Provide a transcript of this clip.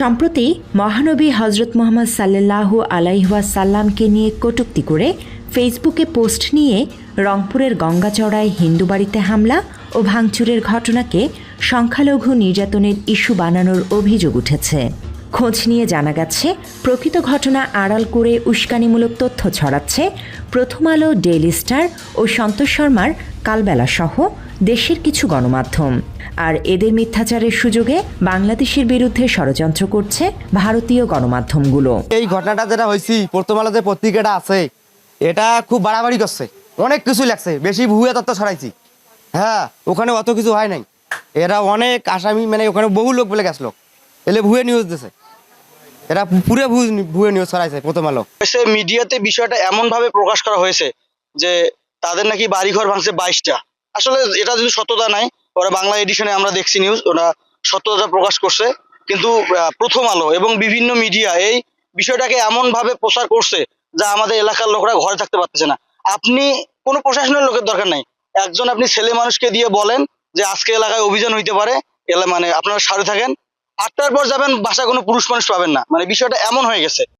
সম্প্রতি মহানবী হজরত মোহাম্মদ সাল্লাল্লাহু আলাইহাসাল্লামকে নিয়ে কটুক্তি করে ফেসবুকে পোস্ট নিয়ে রংপুরের গঙ্গাচড়ায় হিন্দু বাড়িতে হামলা ও ভাঙচুরের ঘটনাকে সংখ্যালঘু নির্যাতনের ইস্যু বানানোর অভিযোগ উঠেছে। খোঁজ নিয়ে জানা গেছে, প্রকৃত ঘটনা আড়াল করে উস্কানিমূলক তথ্য ছড়াচ্ছে। প্রথম আলো, ডেইলি স্টার ও সন্তোষ শর্মার কালবেলা সহ দেশের কিছু গণমাধ্যম। আর এদের মিথ্যাচারের সুযোগে বাংলাদেশের বিরুদ্ধে ষড়যন্ত্র করছে ভারতীয় গণমাধ্যমগুলো। এই ঘটনাটা যেটা হয়েছি প্রথম আলোতে পত্রিকাটা আছে, এটা খুব বাড়াবাড়ি করছে। অনেক কিছু লাগছে, বেশি ভুয়া তত্ত্ব ছড়াইছি। হ্যাঁ ওখানে অত কিছু হয় নাই। এরা অনেক আসামি মানে ওখানে বহু লোক বলে গেছিল। এলে ভুয়ে নিউজ দিছে। এরা পুরো ভুয়ে নিউজ ছড়াইছে প্রথম আলো। সে মিডিয়াতে বিষয়টা এমন ভাবে প্রকাশ করা হয়েছে যে তাদের নাকি বাড়িঘর ভাঙছে বাইশটা। আসলে এটা যদি সত্যতা নাই, ওরা বাংলা এডিশনে আমরা দেখছি নিউজ ওরা সত্যতা প্রকাশ করছে। কিন্তু প্রথম আলো এবং বিভিন্ন মিডিয়া এই বিষয়টাকে এমন ভাবে প্রচার করছে যা আমাদের এলাকার লোকরা ঘরে থাকতে পারতেছে না। আপনি কোনো প্রশাসনের লোকের দরকার নাই। একজন আপনি ছেলে মানুষকে দিয়ে বলেন যে আজকে এলাকায় অভিযান হইতে পারে, এলা মানে আপনারা সারে থাকেন আটটার পর যাবেন বাসা কোনো পুরুষ মানুষ পাবেন না। মানে বিষয়টা এমন হয়ে গেছে।